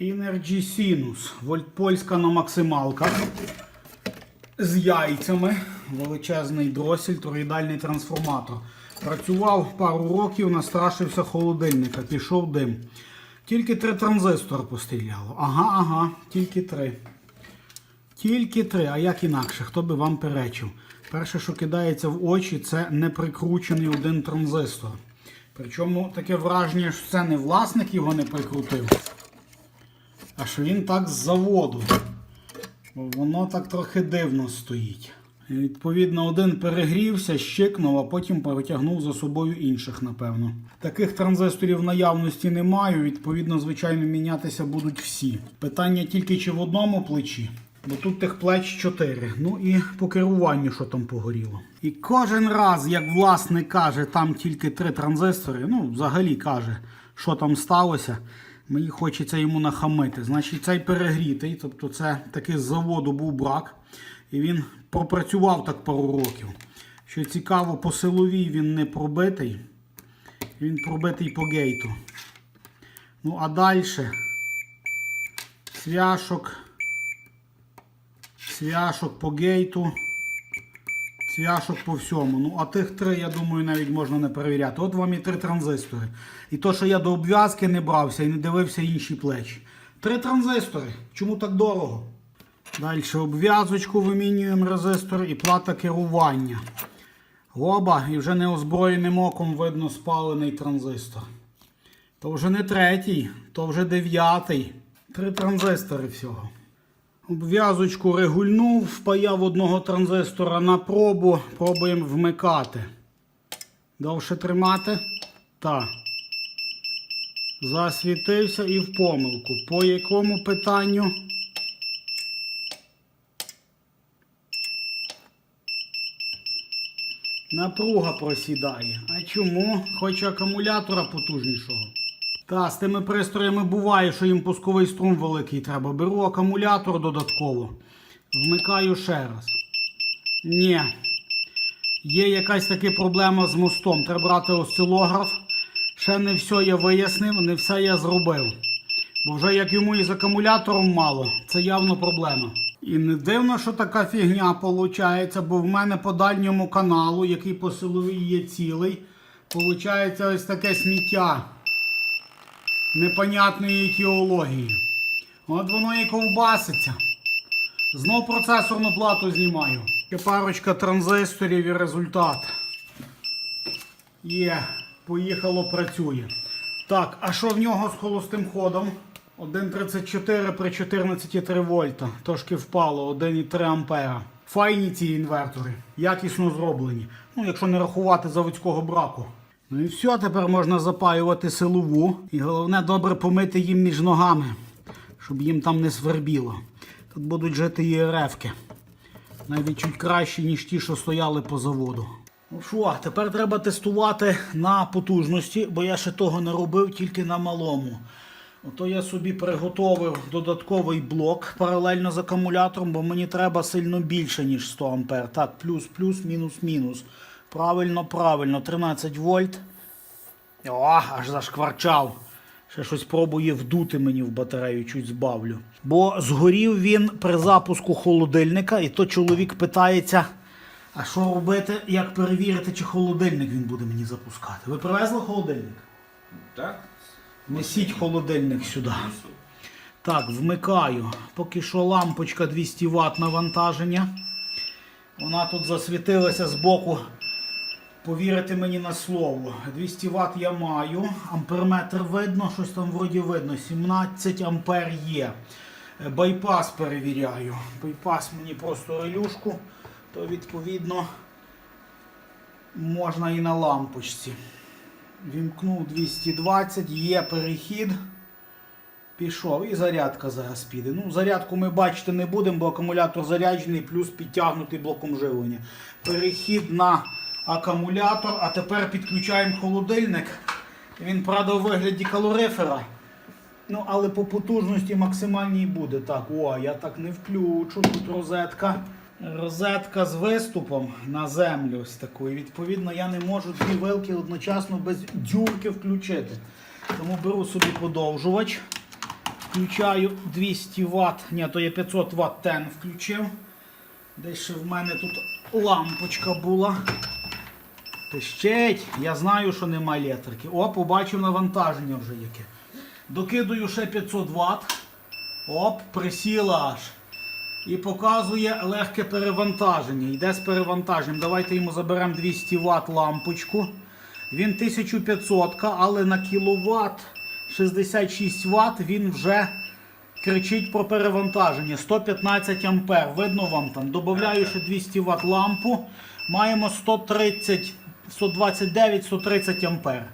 Energy Sinus. Вольтпольська на максималках. З яйцями. Величезний дросель, тороїдальний трансформатор. Працював пару років, настрашився холодильника, пішов дим. Тільки три транзистори постріляло. Ага, ага, тільки три. Тільки три, а як інакше, хто би вам перечив. Перше, що кидається в очі, це неприкручений один транзистор. Причому таке враження, що це не власник його не прикрутив, а що він так з заводу. Воно так трохи дивно стоїть. Відповідно, один перегрівся, щикнув, а потім потягнув за собою інших, напевно. Таких транзисторів наявності немає, відповідно, звичайно, мінятися будуть всі. Питання тільки чи в одному плечі, бо тут тих плеч 4. Ну і по керуванню, що там погоріло. І кожен раз, як власник каже, там тільки три транзистори, ну, взагалі каже, що там сталося. Мені хочеться йому нахамити. Значить, цей перегрітий, тобто це таки з заводу був брак. І він пропрацював так пару років. Що цікаво, по силовій він не пробитий. Він пробитий по гейту. Ну, а далі цвяшок, цвяшок по гейту, цвяшок по всьому. Ну, а тих три, я думаю, навіть можна не перевіряти. От вам і три транзистори. І то, що я до обв'язки не брався і не дивився інші плечі. Три транзистори. Чому так дорого? Далі обв'язочку вимінюємо резистор і плата керування. Оба, і вже неозброєним оком видно спалений транзистор. То вже не третій, то вже дев'ятий. Три транзистори всього. Обв'язочку регульнув, впаяв одного транзистора на пробу. Пробуємо вмикати. Довше тримати? Так. Засвітився і в помилку. По якому питанню? Напруга просідає. А чому? Хочу акумулятора потужнішого. Та, з тими пристроями буває, що їм пусковий струм великий треба. Беру акумулятор додатково. Вмикаю ще раз. Ні. Є якась таки проблема з мостом. Треба брати осцилограф. Ще не все я вияснив, не все я зробив. Бо вже як йому із акумулятором мало, це явно проблема. І не дивно, що така фігня виходить, бо в мене по дальньому каналу, який по силовій є цілий, виходить ось таке сміття непонятної етіології. От воно і ковбаситься. Знов процесорну плату знімаю. Ще парочка транзисторів і результат. Є, поїхало, працює. Так, а що в нього з холостим ходом? 1,34 при 14,3 вольта. Трошки впало, 1,3 ампера. Файні ці інвертори, якісно зроблені. Ну, якщо не рахувати заводського браку. Ну і все, тепер можна запаювати силову. І головне добре помити їм між ногами, щоб їм там не свербіло. Тут будуть жити ЄРФки. Навіть чуть краще, ніж ті, що стояли по заводу. Ну що, тепер треба тестувати на потужності, бо я ще того не робив тільки на малому. Ото я собі приготовив додатковий блок паралельно з акумулятором, бо мені треба сильно більше, ніж 100 А. Так, плюс, плюс, мінус, мінус. Правильно, правильно, 13 вольт. О, аж зашкварчав. Ще щось пробує вдути мені в батарею, чуть збавлю. Бо згорів він при запуску холодильника, і то чоловік питається, а що робити, як перевірити, чи холодильник він буде мені запускати. Ви привезли холодильник? Так? Несіть холодильник сюди. Так, вмикаю. Поки що лампочка 200 Вт навантаження. Вона тут засвітилася з боку. Повірите мені на слово. 200 Вт я маю. Амперметр видно, щось там вроді видно. 17 ампер є. Е, Байпас перевіряю. Байпас мені просто релюшку, то відповідно можна і на лампочці. Вімкнув 220, є перехід. Пішов і зарядка зараз піде. Ну, зарядку ми бачити не будемо, бо акумулятор заряджений, плюс підтягнутий блоком живлення. Перехід на акумулятор, а тепер підключаємо холодильник. Він, правда, у вигляді калорифера. Ну, але по потужності максимальній буде. Так, о, я так не включу. Тут розетка. Розетка з виступом на землю ось такою. Відповідно, я не можу дві вилки одночасно без дюрки включити. Тому беру собі подовжувач. Включаю 200 Вт, ні, то я 500 Вт тен включив. Десь в мене тут лампочка була. Пищить, я знаю, що нема електрики. О, побачив навантаження вже яке. Докидую ще 500 Вт. Оп, присіла аж. І показує легке перевантаження. Йде з перевантаженням. Давайте йому заберемо 200 Вт лампочку. Він 1500, але на кіловат 66 Вт він вже кричить про перевантаження. 115 ампер. Видно вам там. Добавляю ще 200 Вт лампу. Маємо 130, 129, 130 ампер.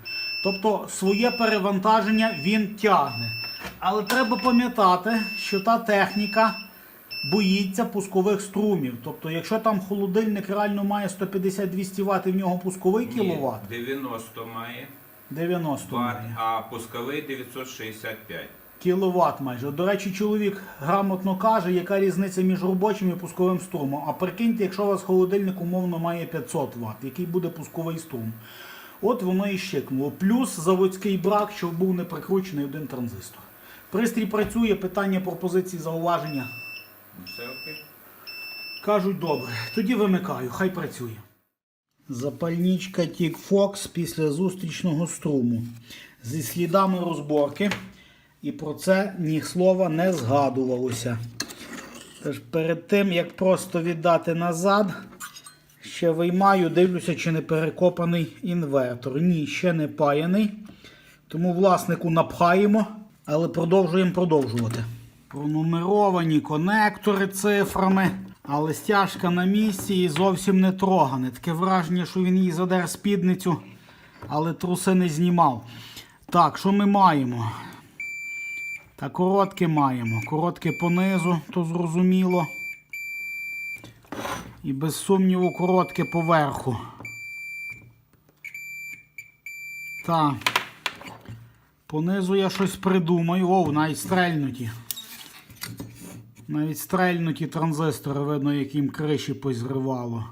Тобто своє перевантаження він тягне. Але треба пам'ятати, що та техніка боїться пускових струмів. Тобто, якщо там холодильник реально має 150-200 Вт і в нього пусковий кіловат, 90 має 90 ват, має. а пусковий 965. Кіловат майже. До речі, чоловік грамотно каже, яка різниця між робочим і пусковим струмом. А прикиньте, якщо у вас холодильник умовно має 500 Вт, який буде пусковий струм. От воно і щикнуло. Плюс заводський брак, що був не прикручений один транзистор. Пристрій працює, питання пропозиції зауваження. Все окей. Кажуть, добре, тоді вимикаю, хай працює. Запальничка Тік Фокс після зустрічного струму. Зі слідами розборки. І про це ні слова не згадувалося. Тож перед тим, як просто віддати назад, ще виймаю, дивлюся, чи не перекопаний інвертор. Ні, ще не паяний. Тому власнику напхаємо, але продовжуємо продовжувати. Пронумеровані конектори цифрами, але стяжка на місці і зовсім не трогане. Таке враження, що він їй задер спідницю, але труси не знімав. Так, що ми маємо? Та коротке маємо. Коротке понизу, то зрозуміло. І без сумніву коротке поверху. Так. Понизу я щось придумаю. Оу, навіть стрельнуті. Навіть стрельнуті транзистори, видно, яким криші позривало.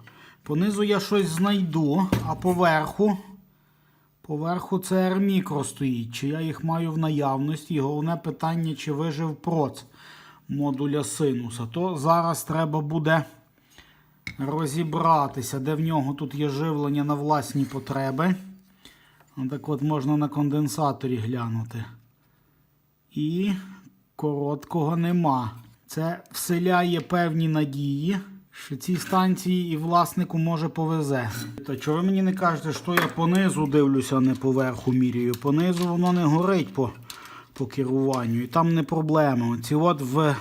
Понизу я щось знайду, а поверху. Поверху це R-мікро стоїть. Чи я їх маю в наявності? І головне питання, чи вижив проц модуля синуса. То зараз треба буде розібратися, де в нього тут є живлення на власні потреби. Так от можна на конденсаторі глянути. І короткого нема. Це вселяє певні надії, що цій станції і власнику може повезе. Та чого ви мені не кажете, що я понизу дивлюся, а не поверху міряю? Понизу воно не горить по, по керуванню. І там не проблема. Ці от в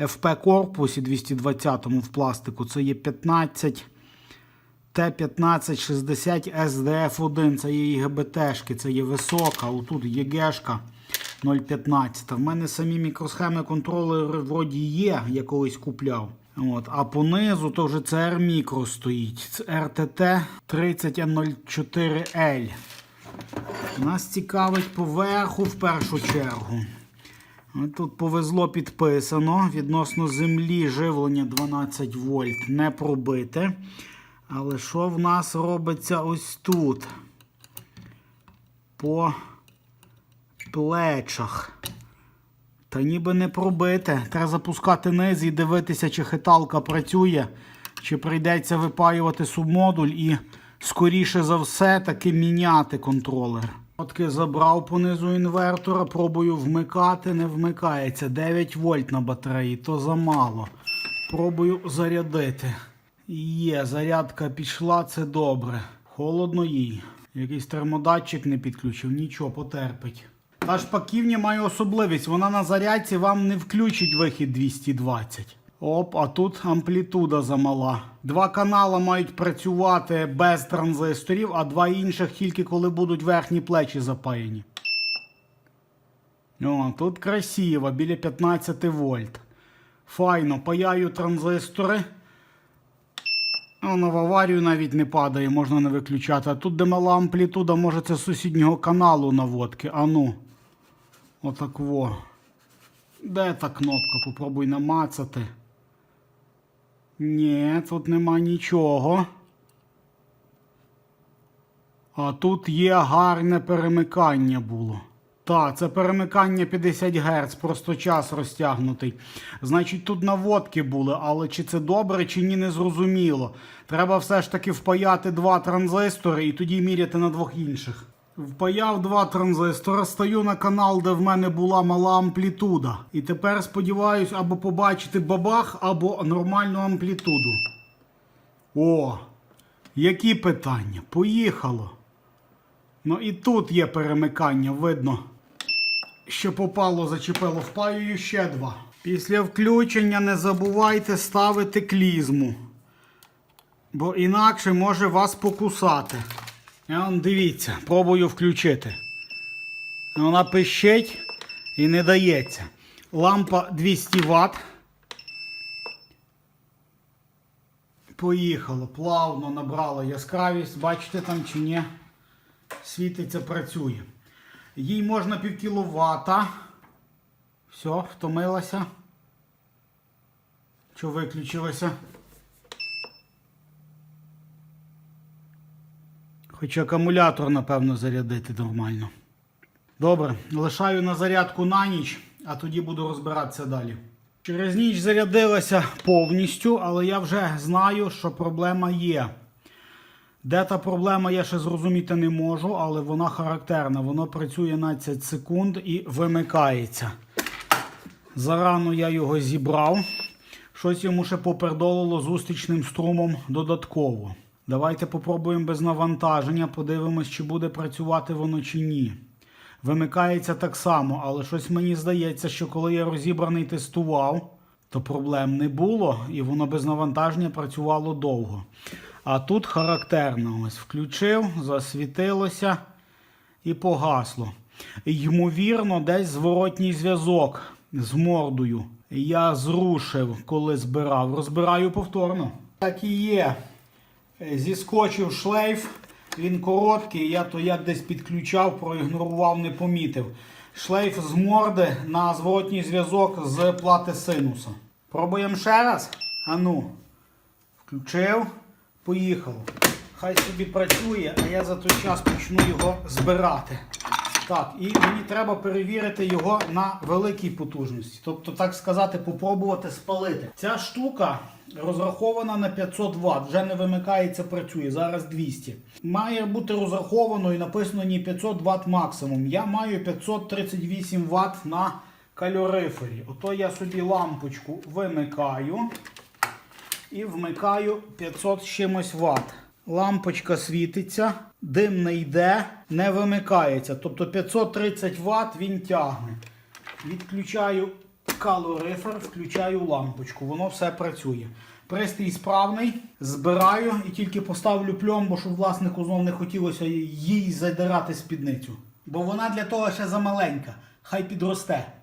FP корпусі 220-му в пластику це є 15. Т-1560 SDF1, це є ІГБТшки, це є висока, отут ЄГшка 0,15. В мене самі мікросхеми контролери вроді є, я колись купляв. От. А понизу то вже CR мікро стоїть. Це RTT 30N04L. Нас цікавить поверху в першу чергу. Тут повезло підписано. Відносно землі живлення 12 вольт не пробите. Але що в нас робиться ось тут? По плечах. Та ніби не пробите. Треба запускати низ і дивитися, чи хиталка працює, чи прийдеться випаювати субмодуль і, скоріше за все, таки міняти контролер. Отки забрав понизу інвертора, пробую вмикати, не вмикається. 9 вольт на батареї, то замало. Пробую зарядити. Є, зарядка пішла, це добре. Холодно їй. Якийсь термодатчик не підключив, нічого, потерпить. Та шпаківня має особливість, вона на зарядці вам не включить вихід 220. Оп, а тут амплітуда замала. Два канала мають працювати без транзисторів, а два інших тільки коли будуть верхні плечі запаяні. О, тут красиво, біля 15 вольт. Файно, паяю транзистори. Воно в аварію навіть не падає, можна не виключати. А тут, де мала амплітуда, може це з сусіднього каналу наводки. А ну. Отак во. Де та кнопка? Попробуй намацати. Ні, тут нема нічого. А тут є гарне перемикання було. Та, це перемикання 50 Гц, просто час розтягнутий. Значить, тут наводки були, але чи це добре, чи ні, не зрозуміло. Треба все ж таки впаяти два транзистори і тоді міряти на двох інших. Впаяв два транзистори, стаю на канал, де в мене була мала амплітуда. І тепер сподіваюсь або побачити бабах, або нормальну амплітуду. О, які питання? Поїхало. Ну і тут є перемикання, видно, що попало, зачепило, впаюю ще два. Після включення не забувайте ставити клізму, бо інакше може вас покусати. Я дивіться, пробую включити. Вона пищить і не дається. Лампа 200 Вт. Поїхало, плавно набрала яскравість. Бачите там чи ні? Світиться, працює. Їй можна пів кіловата. Все, втомилася. Що виключилося? Хоч акумулятор, напевно, зарядити нормально. Добре, лишаю на зарядку на ніч, а тоді буду розбиратися далі. Через ніч зарядилася повністю, але я вже знаю, що проблема є. Де та проблема, я ще зрозуміти не можу, але вона характерна. Воно працює 15 секунд і вимикається. Зарано я його зібрав. Щось йому ще попердолило зустрічним струмом додатково. Давайте попробуємо без навантаження, подивимось, чи буде працювати воно чи ні. Вимикається так само, але щось мені здається, що коли я розібраний тестував, то проблем не було, і воно без навантаження працювало довго. А тут характерно. Ось включив, засвітилося і погасло. Ймовірно, десь зворотній зв'язок з мордою. Я зрушив, коли збирав. Розбираю повторно. Так і є. Зіскочив шлейф, він короткий, я то як десь підключав, проігнорував, не помітив. Шлейф з морди на зворотній зв'язок з плати синуса. Пробуємо ще раз. Ану. Включив, поїхало. Хай собі працює, а я за той час почну його збирати. Так, і мені треба перевірити його на великій потужності. Тобто, так сказати, попробувати спалити. Ця штука розрахована на 500 Вт, вже не вимикається, працює. Зараз 200. Має бути розраховано і написано не 500 Вт максимум. Я маю 538 Вт на кальорифері. Ото я собі лампочку вимикаю і вмикаю 500 з чимось Вт. Лампочка світиться, дим не йде, не вимикається. Тобто 530 Вт він тягне. Відключаю калорифер, включаю лампочку. Воно все працює. Пристрій справний, збираю і тільки поставлю пльомбу, щоб власнику знов не хотілося їй задирати спідницю. Бо вона для того ще замаленька. Хай підросте.